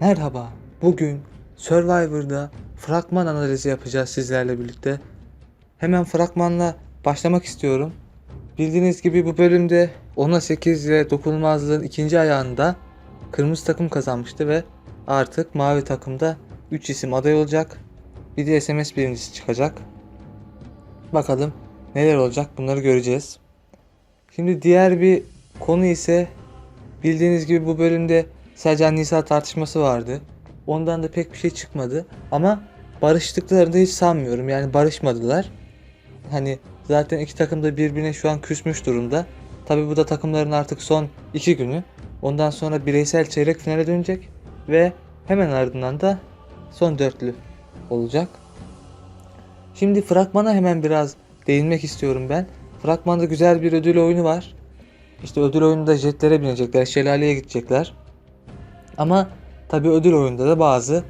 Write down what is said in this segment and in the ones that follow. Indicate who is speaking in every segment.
Speaker 1: Merhaba. Bugün Survivor'da fragman analizi yapacağız sizlerle birlikte. Hemen fragmanla başlamak istiyorum. Bildiğiniz gibi bu bölümde 10'a 8 ile dokunulmazlığın ikinci ayağında kırmızı takım kazanmıştı ve artık mavi takımda 3 isim aday olacak. Bir de SMS birincisi çıkacak. Bakalım neler olacak bunları göreceğiz. Şimdi diğer bir konu ise bildiğiniz gibi bu bölümde Sercan Nisa tartışması vardı. Ondan da pek bir şey çıkmadı. Ama barıştıklarını da hiç sanmıyorum. Yani barışmadılar. Hani zaten iki takım da birbirine şu an küsmüş durumda. Tabi bu da takımların artık son iki günü. Ondan sonra bireysel çeyrek finale dönecek. Ve hemen ardından da son dörtlü olacak. Şimdi fragmana hemen biraz değinmek istiyorum ben. Fragmanda güzel bir ödül oyunu var. İşte ödül oyununda jetlere binecekler, şelaleye gidecekler. Ama tabi ödül oyunda da bazı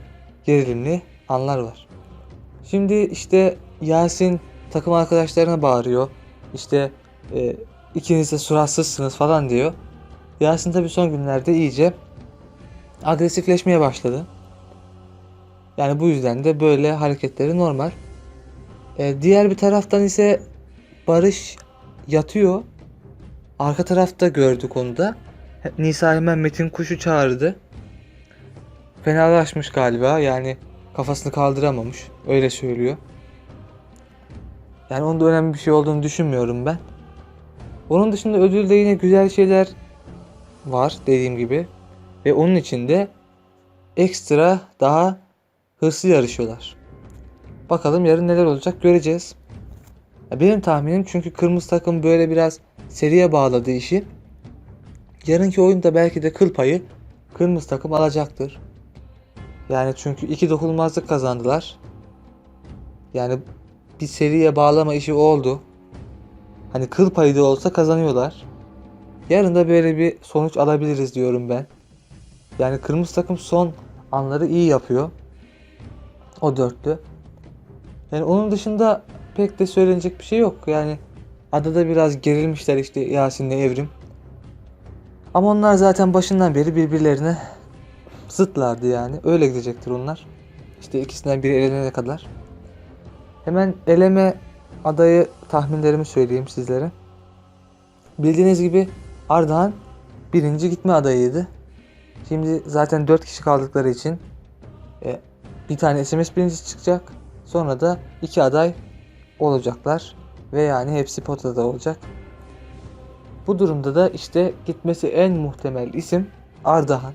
Speaker 1: gerilimli anlar var. Şimdi işte Yasin takım arkadaşlarına bağırıyor. İşte e, ikiniz de suratsızsınız falan diyor. Yasin tabi son günlerde iyice agresifleşmeye başladı. Yani bu yüzden de böyle hareketleri normal. E, diğer bir taraftan ise Barış yatıyor. Arka tarafta gördük onu da. Nisa hemen Metin Kuş'u çağırdı. Fenalaşmış galiba yani kafasını kaldıramamış. Öyle söylüyor. Yani onda önemli bir şey olduğunu düşünmüyorum ben. Onun dışında ödülde yine güzel şeyler var dediğim gibi. Ve onun için de ekstra daha hırslı yarışıyorlar. Bakalım yarın neler olacak göreceğiz. Benim tahminim çünkü kırmızı takım böyle biraz seriye bağladı işi. Yarınki oyunda belki de kıl payı kırmızı takım alacaktır. Yani çünkü iki dokunulmazlık kazandılar. Yani bir seriye bağlama işi oldu. Hani kıl payı da olsa kazanıyorlar. Yarın da böyle bir sonuç alabiliriz diyorum ben. Yani kırmızı takım son anları iyi yapıyor. O dörtlü. Yani onun dışında pek de söylenecek bir şey yok. Yani adada biraz gerilmişler işte Yasin'le Evrim. Ama onlar zaten başından beri birbirlerine zıtlardı yani. Öyle gidecektir onlar. İşte ikisinden biri elenene kadar. Hemen eleme adayı tahminlerimi söyleyeyim sizlere. Bildiğiniz gibi Ardahan birinci gitme adayıydı. Şimdi zaten 4 kişi kaldıkları için e, bir tane SMS birincisi çıkacak. Sonra da iki aday olacaklar ve yani hepsi potada olacak. Bu durumda da işte gitmesi en muhtemel isim Ardahan.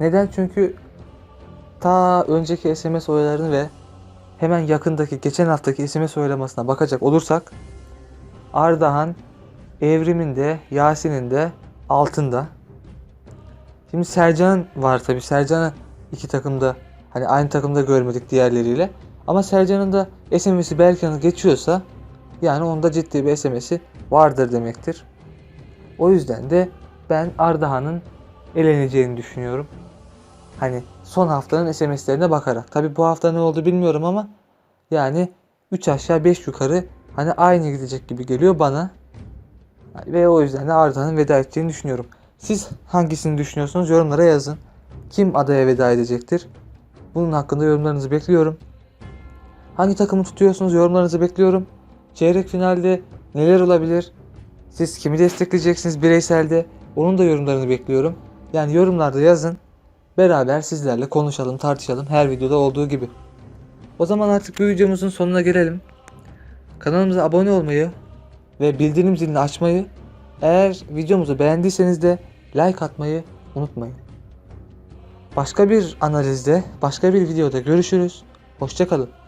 Speaker 1: Neden? Çünkü ta önceki SMS oylarını ve hemen yakındaki geçen haftaki SMS oylamasına bakacak olursak Ardahan Evrim'in de Yasin'in de altında. Şimdi Sercan var tabi. Sercan'ı iki takımda hani aynı takımda görmedik diğerleriyle. Ama Sercan'ın da SMS'i Berkan'ı geçiyorsa yani onda ciddi bir SMS'i vardır demektir. O yüzden de ben Ardahan'ın eleneceğini düşünüyorum. Hani son haftanın SMS'lerine bakarak. Tabi bu hafta ne oldu bilmiyorum ama yani 3 aşağı 5 yukarı hani aynı gidecek gibi geliyor bana. Ve o yüzden de Ardahan'ın veda edeceğini düşünüyorum. Siz hangisini düşünüyorsunuz yorumlara yazın. Kim adaya veda edecektir? Bunun hakkında yorumlarınızı bekliyorum. Hangi takımı tutuyorsunuz yorumlarınızı bekliyorum. Çeyrek finalde neler olabilir? Siz kimi destekleyeceksiniz bireyselde? Onun da yorumlarını bekliyorum. Yani yorumlarda yazın. Beraber sizlerle konuşalım, tartışalım her videoda olduğu gibi. O zaman artık bu videomuzun sonuna gelelim. Kanalımıza abone olmayı ve bildirim zilini açmayı, eğer videomuzu beğendiyseniz de like atmayı unutmayın. Başka bir analizde, başka bir videoda görüşürüz. Hoşçakalın.